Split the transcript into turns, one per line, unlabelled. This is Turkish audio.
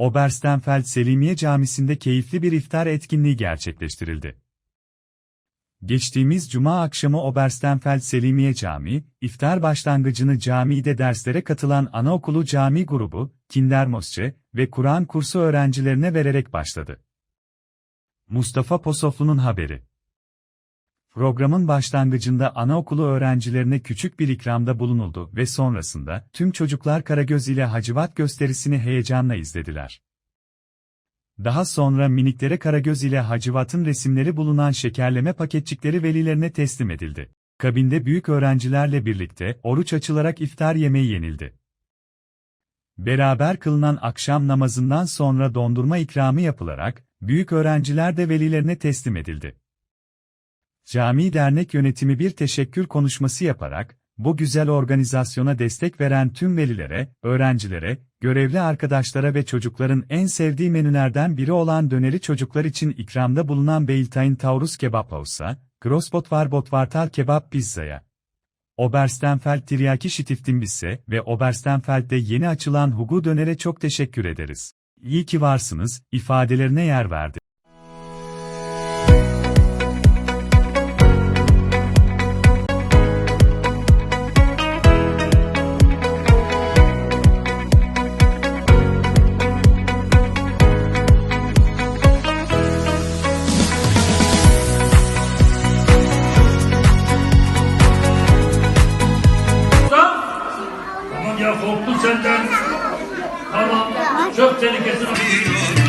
Oberstenfeld Selimiye Camisi'nde keyifli bir iftar etkinliği gerçekleştirildi. Geçtiğimiz cuma akşamı Oberstenfeld Selimiye Camii, iftar başlangıcını camide derslere katılan anaokulu cami grubu, Kindermosçe ve Kur'an kursu öğrencilerine vererek başladı. Mustafa Posoflu'nun haberi. Programın başlangıcında anaokulu öğrencilerine küçük bir ikramda bulunuldu ve sonrasında tüm çocuklar Karagöz ile Hacivat gösterisini heyecanla izlediler. Daha sonra miniklere Karagöz ile Hacivat'ın resimleri bulunan şekerleme paketçikleri velilerine teslim edildi. Kabinde büyük öğrencilerle birlikte oruç açılarak iftar yemeği yenildi. Beraber kılınan akşam namazından sonra dondurma ikramı yapılarak, büyük öğrenciler de velilerine teslim edildi. Cami dernek yönetimi bir teşekkür konuşması yaparak, bu güzel organizasyona destek veren tüm velilere, öğrencilere, görevli arkadaşlara ve çocukların en sevdiği menülerden biri olan döneri çocuklar için ikramda bulunan Beiltain Taurus Kebap House'a, Grossbot var Botvartal Kebap Pizza'ya, Oberstenfeld Tiryaki Stiftimbisse ve Oberstenfeld'de yeni açılan Hugu Döner'e çok teşekkür ederiz. İyi ki varsınız, ifadelerine yer verdi.
Senden. Tamam. Çok tehlikeli.